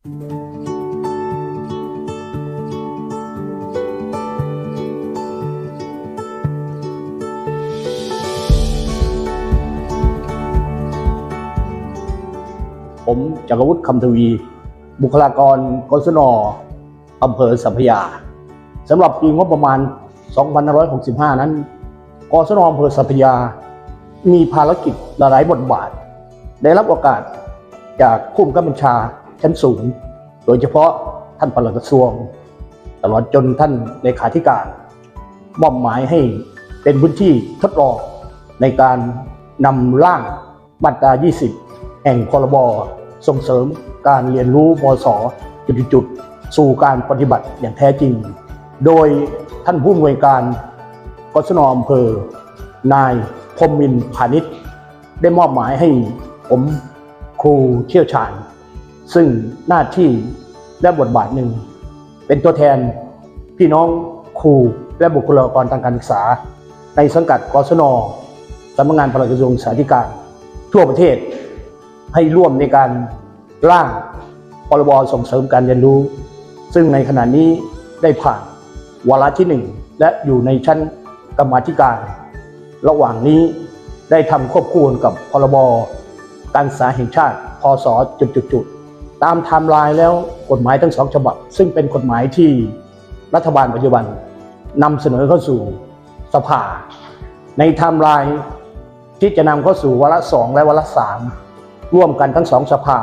ผมจักรวุฒิคำทวี บุคลากรกศนอำเภอสัพพยาสำหรับปีงบประมาณ 2565 นั้น กศนอำเภอสัพพยา มีภารกิจหลายบทบาท ได้รับโอกาสจากผู้บังคับบัญชา ชั้นสูง โดยเฉพาะท่านปลัดกระทรวง ตลอดจนท่านเลขาธิการ มอบหมายให้เป็นพื้นที่ทดลองในการนำร่างมาตรา 20 แห่งพรบส่งเสริมการเรียนรู้มศจุดๆสู่การปฏิบัติอย่างแท้จริง โดยท่านผู้อำนวยการกศนอำเภอ นายพรมมินพาณิชย์ ได้มอบหมายให้ผมครูเชี่ยวชาญ ซึ่งหน้าที่และบทบาทหนึ่ง เป็นตัวแทนพี่น้องครูและบุคลากรทางการศึกษา ในสังกัดกศนสำนักงานปลัดกระทรวงศึกษาธิการ ทั่วประเทศให้ร่วมในการร่างพรบส่งเสริมการเรียนรู้ ซึ่งในขณะนี้ได้ผ่านวาระที่หนึ่งและอยู่ในชั้นกรรมาธิการ ระหว่างนี้ได้ทำควบคู่กับพรบการศึกษาแห่งชาติ พศจุดๆ ตามไทม์ไลน์แล้วกฎหมายทั้งสองฉบับ ซึ่งเป็นกฎหมายที่รัฐบาลปัจจุบันนำเสนอเข้าสู่สภา ในไทม์ไลน์ที่จะนำเข้าสู่วาระสองและวาระสามร่วมกันทั้งสองสภา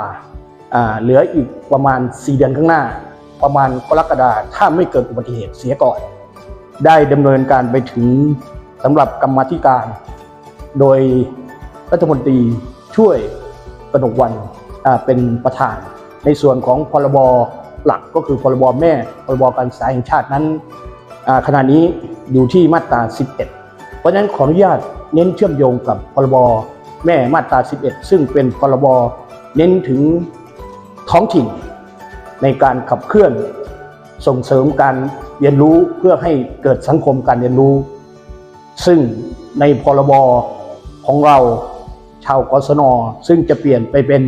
เหลืออีกประมาณ 4 เดือนข้างหน้า ประมาณกรกฎาถ้าไม่เกิดอุบัติเหตุเสียก่อน ได้ดำเนินการไปถึงสำหรับกรรมธิการ โดยรัฐมนตรีช่วยกนกวันเป็นประธาน ในส่วนของพรบหลักก็คือพรบแม่พรบการศึกษาแห่งชาตินั้นขณะนี้อยู่ที่มาตรา 11 เพราะฉะนั้นขออนุญาตเน้นเชื่อมโยงกับพรบแม่มาตรา 11 ซึ่งเป็นพรบเน้นถึงท้องถิ่น ในการขับเคลื่อนส่งเสริมการเรียนรู้เพื่อให้เกิดสังคมการเรียนรู้ ซึ่งในพรบของเราชาวกศนซึ่งจะเปลี่ยนไปเป็น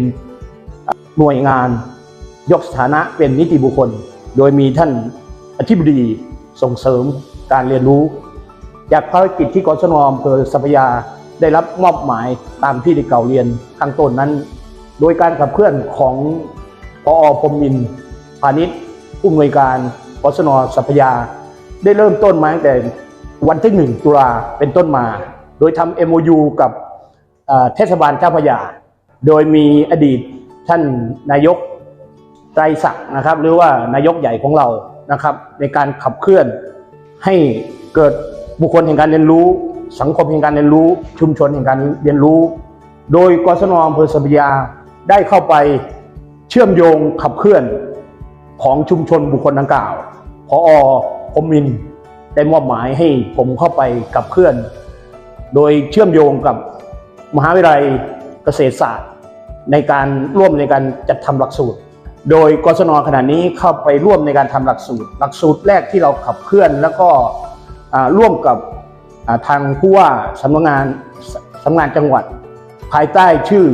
หน่วยงานยกสถานะเป็นนิติบุคคล โดยมีท่านอธิบดีส่งเสริมการเรียนรู้ จากภารกิจที่กศนอำเภอสัพยาได้รับมอบหมายตามที่ได้เก่าเรียนข้างต้นนั้น โดยการขับเคลื่อนของพอพรมินพาณิชย์ผู้อำนวยการกศนสัพยา ได้เริ่มต้นมาตั้งแต่วันที่ 1 ตุลาเป็นต้นมา โดยทำ MOU กับเอ่อเทศบาลเจ้าพยา โดยมีอดีต ท่านนายกไตรศักดิ์นะครับ หรือว่านายกใหญ่ของเรานะครับ ในการขับเคลื่อนให้เกิดบุคคลแห่งการเรียนรู้ สังคมแห่งการเรียนรู้ ชุมชนแห่งการเรียนรู้ โดยกศนอำเภอสัพยาได้เข้าไปเชื่อมโยงขับเคลื่อนของชุมชนบุคคลดังกล่าวพอพรหมมินได้มอบหมายให้ผมเข้าไปขับเคลื่อน โดยเชื่อมโยงกับมหาวิทยาลัยเกษตรศาสตร์ ในการร่วมในการจัดทำหลักสูตร โดยกศนขณะนี้เข้าไปร่วมในการทำหลักสูตร หลักสูตรแรกที่เราขับเคลื่อนแล้วก็ร่วมกับทางผู้ว่าสำนักงานสำนักงานจังหวัด ภายใต้ชื่อ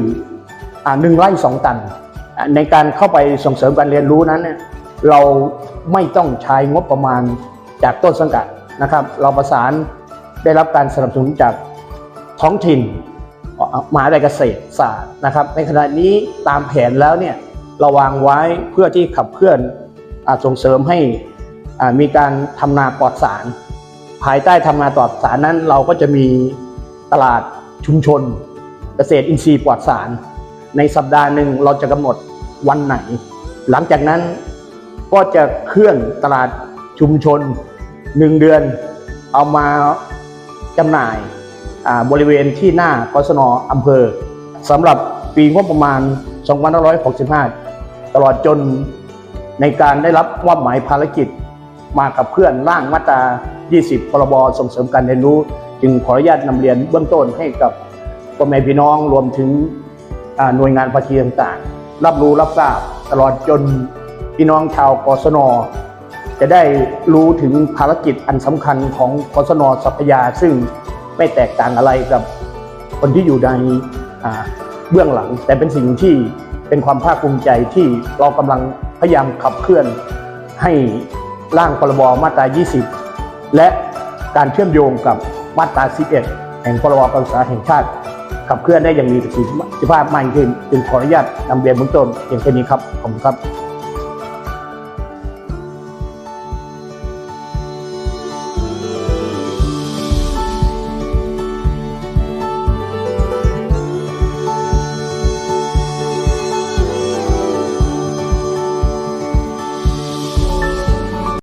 อหนึ่งไร่สองตัน ในการเข้าไปส่งเสริมการเรียนรู้นั้น เราไม่ต้องใช้งบประมาณจากต้นสังกัดนะครับ เราประสานได้รับการสนับสนุนจากท้องถิ่น มหาวิทยาลัยเกษตรศาสตร์นะครับ ในขณะนี้ตามแผนแล้วเนี่ยเราวางไว้เพื่อที่ขับเคลื่อนอส่งเสริมให้มีการทำนาปลอดสาร ภายใต้ทำนาปลอดสารนั้น เราก็จะมีตลาดชุมชน เกษตรอินทรีย์ปลอดสาร ในสัปดาห์หนึ่งเราจะกำหนดวันไหน หลังจากนั้นก็จะเคลื่อนตลาดชุมชนหนึ่งเดือน เอามาจำหน่าย บริเวณที่หน้ากศนอำเภอสำหรับปีงบประมาณ 2565 ตลอดจนในการได้รับมอบหมายภารกิจ มากับเพื่อนร่างมาตรา 20 พรบ ส่งเสริมการเรียนรู้ จึงขออนุญาตนำเรียนเบื้องต้นให้กับพ่อแม่พี่น้องรวมถึงหน่วยงานภาคีต่างๆ รับรู้รับทราบตลอดจนพี่น้องชาวกศนจะได้รู้ถึงภารกิจอันสำคัญของกศนสัพยาซึ่ง ไม่แตกต่างอะไรกับคนที่อยู่ในเบื้องหลัง แต่เป็นสิ่งที่เป็นความภาคภูมิใจที่เรากำลังพยายามขับเคลื่อนให้ร่างพรบมาตรา 20 และการเชื่อมโยงกับมาตรา 11 แห่งพรบการศึกษาแห่งชาติขับเคลื่อนได้อย่างมีประสิทธิภาพมากยิ่งขึ้น จึงขออนุญาตนำเรียนเบื้องต้นเพียงแค่นี้ครับ ขอบคุณครับ